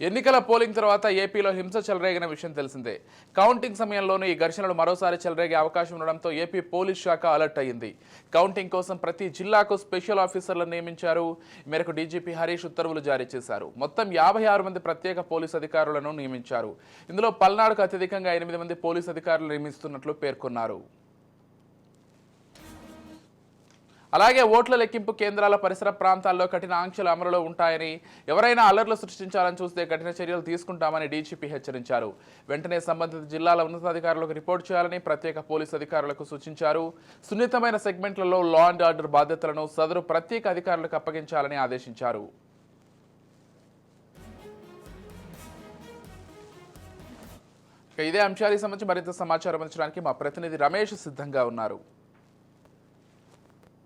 ఎన్నికల పోలింగ్ తర్వాత ఏపీలో హింస చెలరేగిన విషయం తెలిసిందే. కౌంటింగ్ సమయంలోనూ ఈ ఘర్షణలు మరోసారి చెలరేగే అవకాశం ఉండడంతో ఏపీ పోలీస్ శాఖ అలర్ట్ అయ్యింది. కౌంటింగ్ కోసం ప్రతి జిల్లాకు స్పెషల్ ఆఫీసర్లను నియమించారు. మేరకు డీజీపీ హరీష్ ఉత్తర్వులు జారీ చేశారు. మొత్తం యాభై ఆరు మంది ప్రత్యేక పోలీస్ అధికారులను నియమించారు. ఇందులో పల్నాడుకు అత్యధికంగా ఎనిమిది మంది పోలీస్ అధికారులు నియమిస్తున్నట్లు పేర్కొన్నారు. అలాగే ఓట్ల లెక్కింపు కేంద్రాల పరిసర ప్రాంతాల్లో కఠిన ఆంక్షలు అమలులో ఉంటాయని ఎవరైనా అల్లర్లు సృష్టించాలని చూస్తే కఠిన చర్యలు తీసుకుంటామని డీజీపీ హెచ్చరించారు. వెంటనే సంబంధిత జిల్లాల ఉన్నతాధికారులకు రిపోర్ట్ చేయాలని ప్రత్యేక పోలీసు అధికారులకు సూచించారు. సున్నితమైన సెగ్మెంట్లలో లా అండ్ ఆర్డర్ బాధ్యతలను సదరు ప్రత్యేక అధికారులకు అప్పగించాలని ఆదేశించారు. ఇదే అంశాలకు సంబంధించి మరింత సమాచారం అందించడానికి మా ప్రతినిధి రమేష్ సిద్ధంగా ఉన్నారు.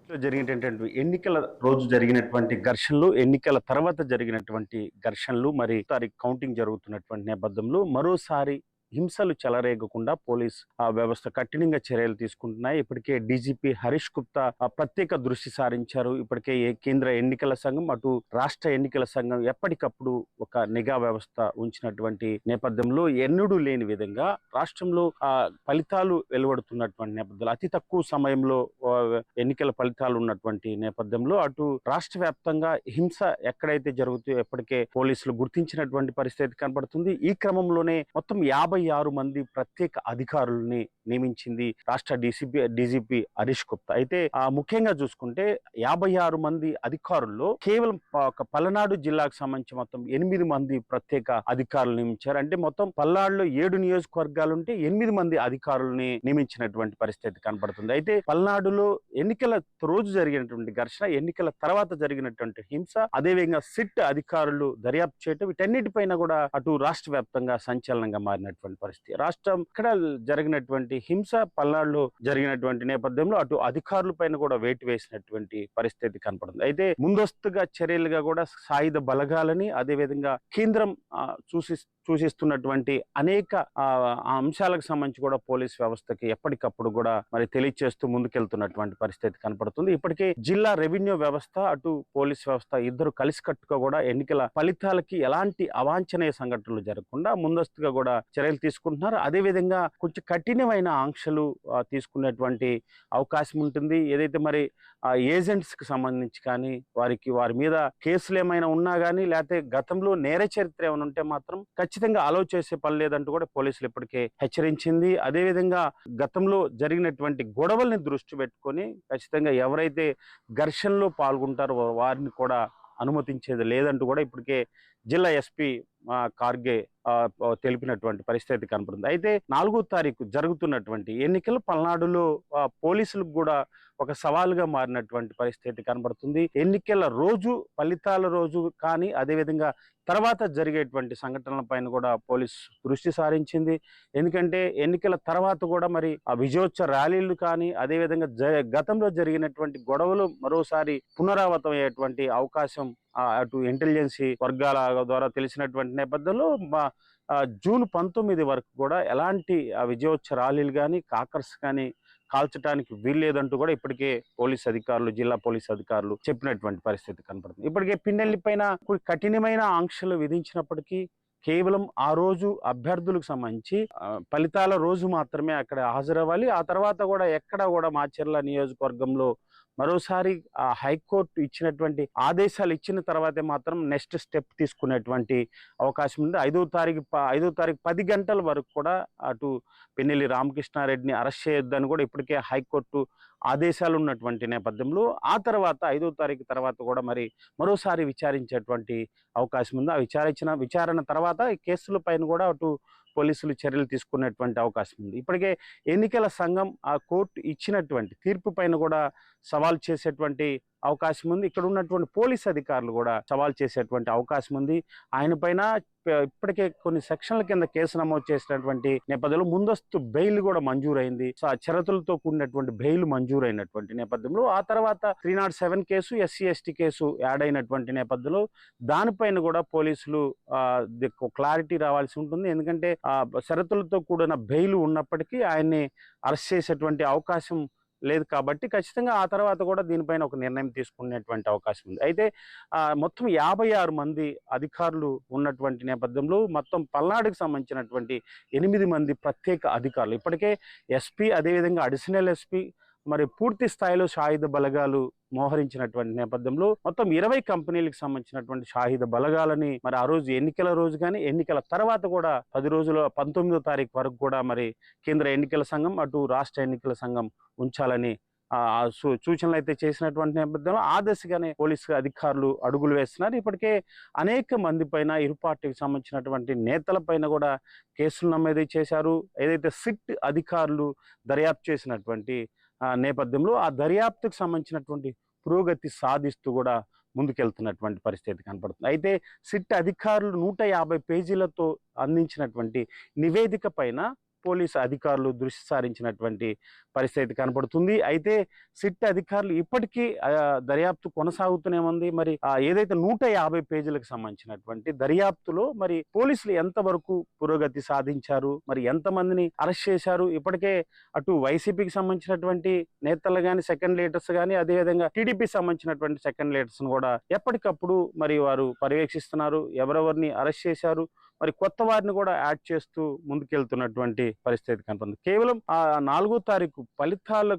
లో జరిగినటువంటి ఎన్నికల రోజు జరిగినటువంటి ఘర్షణలు ఎన్నికల తర్వాత జరిగినటువంటి ఘర్షణలు మరి తారీఖు కౌంటింగ్ జరుగుతున్నటువంటి నేపథ్యంలో మరోసారి హింసలు చెలరేగకుండా పోలీస్ ఆ, వ్యవస్థ కఠినంగా చర్యలు తీసుకుంటున్నాయి. ఇప్పటికే డీజీపీ హరీష్ గుప్తా ప్రత్యేక దృష్టి సారించారు. ఇప్పటికే ఏ కేంద్ర ఎన్నికల సంఘం అటు రాష్ట్ర ఎన్నికల సంఘం ఎప్పటికప్పుడు ఒక నిఘా వ్యవస్థ ఉంచినటువంటి నేపథ్యంలో ఎన్నడూ లేని విధంగా రాష్ట్రంలో ఆ ఫలితాలు వెలువడుతున్నటువంటి నేపథ్యంలో అతి తక్కువ సమయంలో ఎన్నికల ఫలితాలు ఉన్నటువంటి నేపథ్యంలో అటు రాష్ట్ర వ్యాప్తంగా హింస ఎక్కడైతే జరుగుతాయో ఎప్పటికే పోలీసులు గుర్తించినటువంటి పరిస్థితి కనబడుతుంది ఈ క్రమంలోనే మొత్తం యాభై ఆరు మంది ప్రత్యేక అధికారుల్ని నియమించింది రాష్ట్ర డీసీపీ డీజీపీ హరీష్ గుప్తా. అయితే ఆ ముఖ్యంగా చూసుకుంటే యాభై ఆరు మంది అధికారుల్లో కేవలం ఒక పల్నాడు జిల్లాకు సంబంధించి మొత్తం ఎనిమిది మంది ప్రత్యేక అధికారులు నియమించారు. అంటే మొత్తం పల్నాడులో ఏడు నియోజకవర్గాలు ఉంటే ఎనిమిది మంది అధికారుల్ని నియమించినటువంటి పరిస్థితి కనబడుతుంది అయితే పల్నాడులో ఎన్నికల రోజు జరిగినటువంటి ఘర్షణ ఎన్నికల తర్వాత జరిగినటువంటి హింస అదేవిధంగా సిట్ అధికారులు దర్యాప్తు చేయటం వీటన్నిటిపైన కూడా అటు రాష్ట్ర వ్యాప్తంగా సంచలనంగా మారినటువంటి పరిస్థితి. రాష్ట్రం ఇక్కడ జరిగినటువంటి హింస పల్నాడులో జరిగినటువంటి నేపథ్యంలో అటు అధికారుల పైన కూడా వేటు వేసినటువంటి పరిస్థితి కనపడుతుంది అయితే ముందస్తుగా చర్యలుగా కూడా సాయుధ బలగాలని అదేవిధంగా కేంద్రం సూచిస్తూ సూచిస్తున్నటువంటి అనేక ఆ, అంశాలకు సంబంధించి కూడా పోలీస్ వ్యవస్థకి ఎప్పటికప్పుడు కూడా మరి తెలియచేస్తూ ముందుకెళ్తున్నటువంటి పరిస్థితి కనపడుతుంది. ఇప్పటికే జిల్లా రెవెన్యూ వ్యవస్థ అటు పోలీస్ వ్యవస్థ ఇద్దరు కలిసికట్టుగా కూడా ఎన్నికల ఫలితాలకి ఎలాంటి అవాంఛనీయ సంఘటనలు జరగకుండా ముందస్తుగా కూడా చర్యలు తీసుకుంటున్నారు. అదే విధంగా కొంచెం కఠినమైన ఆంక్షలు తీసుకునేటువంటి అవకాశం ఉంటుంది. ఏదైతే మరి ఆ ఏజెంట్స్కి సంబంధించి కానీ వారికి వారి మీద కేసులు ఏమైనా ఉన్నా కానీ లేకపోతే గతంలో నేర చరిత్ర ఏమైనా ఉంటే మాత్రం ఖచ్చితంగా ఖచ్చితంగా అలో చేసే పని లేదంటూ కూడా పోలీసులు ఇప్పటికే హెచ్చరించింది. అదేవిధంగా గతంలో జరిగినటువంటి గొడవల్ని దృష్టి పెట్టుకొని ఖచ్చితంగా ఎవరైతే ఘర్షణలో పాల్గొంటారో వారిని కూడా అనుమతించేది లేదంటూ కూడా ఇప్పటికే జిల్లా ఎస్పీ కార్గే తెలిపినటువంటి పరిస్థితి కనపడుతుంది. అయితే నాలుగో తారీఖు జరుగుతున్నటువంటి ఎన్నికలు పల్నాడులో పోలీసులకు కూడా ఒక సవాలుగా మారినటువంటి పరిస్థితి కనబడుతుంది ఎన్నికల రోజు ఫలితాల రోజు కానీ అదేవిధంగా తర్వాత జరిగేటువంటి సంఘటనల పైన కూడా పోలీస్ దృష్టి సారించింది. ఎందుకంటే ఎన్నికల తర్వాత కూడా మరి ఆ విజయోత్సవ ర్యాలీలు కానీ అదేవిధంగా జ- గతంలో జరిగినటువంటి గొడవలు మరోసారి పునరావృతం అయ్యేటువంటి అవకాశం అటు ఇంటెలిజెన్సీ వర్గాల ద్వారా తెలిసినటువంటి నేపథ్యంలో మా జూన్ పంతొమ్మిది వరకు కూడా ఎలాంటి ఆ, విజయోత్సవ ర్యాలీలు కానీ కాకర్స్ కానీ కాల్చడానికి వీల్లేదంటూ కూడా ఇప్పటికే పోలీస్ అధికారులు జిల్లా పోలీస్ అధికారులు చెప్పినటువంటి పరిస్థితి కనపడుతుంది. ఇప్పటికే పిన్నెల్లి పైన కఠినమైన ఆంక్షలు విధించినప్పటికీ కేవలం ఆ రోజు అభ్యర్థులకు సంబంధించి ఫలితాల రోజు మాత్రమే అక్కడ హాజరవ్వాలి. ఆ తర్వాత కూడా ఎక్కడ కూడా మాచర్ల నియోజకవర్గంలో మరోసారి ఆ హైకోర్టు ఇచ్చినటువంటి ఆదేశాలు ఇచ్చిన తర్వాతే మాత్రం నెక్స్ట్ స్టెప్ తీసుకునేటువంటి అవకాశం ఉంది. ఐదో తారీఖు ప- ఐదో తారీఖు పది గంటల వరకు కూడా అటు పెన్నెల్లి రామకృష్ణారెడ్డిని అరెస్ట్ చేయొద్దని కూడా ఇప్పటికే హైకోర్టు ఆదేశాలు ఉన్నటువంటి నేపథ్యంలో ఆ తర్వాత ఐదో తారీఖు తర్వాత కూడా మరి మరోసారి విచారించేటువంటి అవకాశం ఉంది ఆ విచారించిన విచారణ తర్వాత ఈ కేసుల పైన కూడా అటు పోలీసులు చర్యలు తీసుకునేటువంటి అవకాశం ఉంది. ఇప్పటికే ఎన్నికల సంఘం ఆ కోర్టు ఇచ్చినటువంటి తీర్పు పైన కూడా సవాల్ చేసేటువంటి అవకాశం ఉంది. ఇక్కడ ఉన్నటువంటి పోలీస్ అధికారులు కూడా సవాల్ చేసేటువంటి అవకాశం ఉంది. ఆయన పైన ఇప్పటికే కొన్ని సెక్షన్ల కింద కేసు నమోదు చేసినటువంటి నేపథ్యంలో ముందస్తు బెయిల్ కూడా మంజూరైంది. సో ఆ షరతులతో కూడినటువంటి బెయిల్ మంజూరైనటువంటి నేపథ్యంలో ఆ తర్వాత three nought seven case SC ST case add అయినటువంటి నేపథ్యంలో దానిపైన కూడా పోలీసులు క్లారిటీ రావాల్సి ఉంటుంది. ఎందుకంటే షరతులతో కూడిన బెయిల్ ఉన్నప్పటికీ ఆయన్ని అరెస్ట్ చేసేటువంటి అవకాశం లేదు కాబట్టి ఖచ్చితంగా ఆ తర్వాత కూడా దీనిపైన ఒక నిర్ణయం తీసుకునేటువంటి అవకాశం ఉంది. అయితే మొత్తం యాభై ఆరు మంది అధికారులు ఉన్నటువంటి నేపథ్యంలో మొత్తం పల్నాడుకు సంబంధించినటువంటి ఎనిమిది మంది ప్రత్యేక అధికారులు. ఇప్పటికే ఎస్పీ అదేవిధంగా అడిషనల్ ఎస్పీ మరి పూర్తి స్థాయిలో సాయుధ బలగాలు మోహరించినటువంటి నేపథ్యంలో మొత్తం ఇరవై కంపెనీలకు సంబంధించినటువంటి షాహిద బలగాలని మరి ఆ రోజు ఎన్నికల రోజు కానీ ఎన్నికల తర్వాత కూడా పది రోజుల పంతొమ్మిదో తారీఖు వరకు కూడా మరి కేంద్ర ఎన్నికల సంఘం అటు రాష్ట్ర ఎన్నికల సంఘం ఉంచాలని సూచనలు అయితే చేసినటువంటి నేపథ్యంలో ఆ దశగానే పోలీసు అధికారులు అడుగులు వేస్తున్నారు. ఇప్పటికే అనేక మంది పైన ఇరు పార్టీకి సంబంధించినటువంటి నేతల పైన కూడా కేసులు నమోదు చేశారు. ఏదైతే సిట్ అధికారులు దర్యాప్తు చేసినటువంటి నేపథ్యంలో ఆ దర్యాప్తుకు సంబంధించినటువంటి పురోగతి సాధిస్తూ కూడా ముందుకెళ్తున్నటువంటి పరిస్థితి కనపడుతుంది. అయితే సిట్ అధికారులు నూట యాభై పేజీలతో అందించినటువంటి నివేదిక పైన పోలీసు అధికారులు దృష్టి సారించినటువంటి పరిస్థితి కనపడుతుంది. అయితే సిట్ అధికారులు ఇప్పటికీ దర్యాప్తు కొనసాగుతూనే ఉంది మరి ఏదైతే నూట యాభై పేజీలకు సంబంధించినటువంటి దర్యాప్తులో మరి పోలీసులు ఎంతవరకు పురోగతి సాధించారు? మరి ఎంతమందిని అరెస్ట్ చేశారు? ఇప్పటికే అటు వైసీపీకి సంబంధించినటువంటి నేతలు కానీ సెకండ్ లీడర్స్ కానీ అదేవిధంగా టీడీపీ సంబంధించినటువంటి సెకండ్ లీడర్స్ కూడా ఎప్పటికప్పుడు మరి వారు పర్యవేక్షిస్తున్నారు. ఎవరెవరిని అరెస్ట్ చేశారు? మరి కొత్త వారిని కూడా యాడ్ చేస్తూ ముందుకెళ్తున్నటువంటి పరిస్థితి కనపడుతుంది. కేవలం ఆ నాలుగో తారీఖు ఫలితాల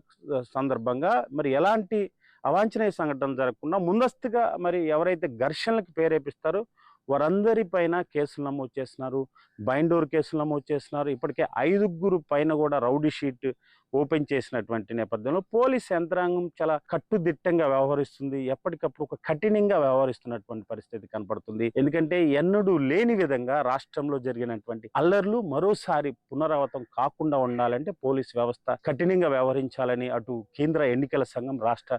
సందర్భంగా మరి ఎలాంటి అవాంఛనీయ సంఘటన జరగకుండా ముందస్తుగా మరి ఎవరైతే ఘర్షణలకు ప్రేరేపిస్తారో వారందరిపైన కేసులు నమోదు చేస్తున్నారు. బైండోర్ కేసులు నమోదు చేస్తున్నారు. ఇప్పటికే ఐదుగురు పైన కూడా రౌడీ షీట్ ఓపెన్ చేసినటువంటి నేపథ్యంలో పోలీస్ యంత్రాంగం చాలా కట్టుదిట్టంగా వ్యవహరిస్తుంది. ఎప్పటికప్పుడు ఒక కఠినంగా వ్యవహరిస్తున్నటువంటి పరిస్థితి కనపడుతుంది. ఎందుకంటే ఎన్నడూ లేని విధంగా రాష్ట్రంలో జరిగినటువంటి అల్లర్లు మరోసారి పునరావృతం కాకుండా ఉండాలంటే పోలీస్ వ్యవస్థ కఠినంగా వ్యవహరించాలని అటు కేంద్ర ఎన్నికల సంఘం రాష్ట్ర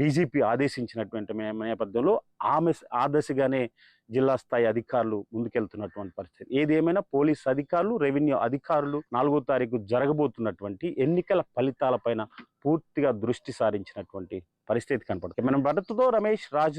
డీజీపీ ఆదేశించినటువంటి నేపథ్యంలో ఆమె ఆ దశగానే జిల్లా స్థాయి అధికారులు ముందుకెళ్తున్నటువంటి పరిస్థితి. ఏది ఏమైనా పోలీస్ అధికారులు రెవెన్యూ అధికారులు నాలుగో తారీఖు జరగబోతున్నటువంటి ఎన్నికల ఫలితాలపైన పూర్తిగా దృష్టి సారించినటువంటి పరిస్థితి కనపడుతుంది. మనం భరత్తో రమేష్ రాజు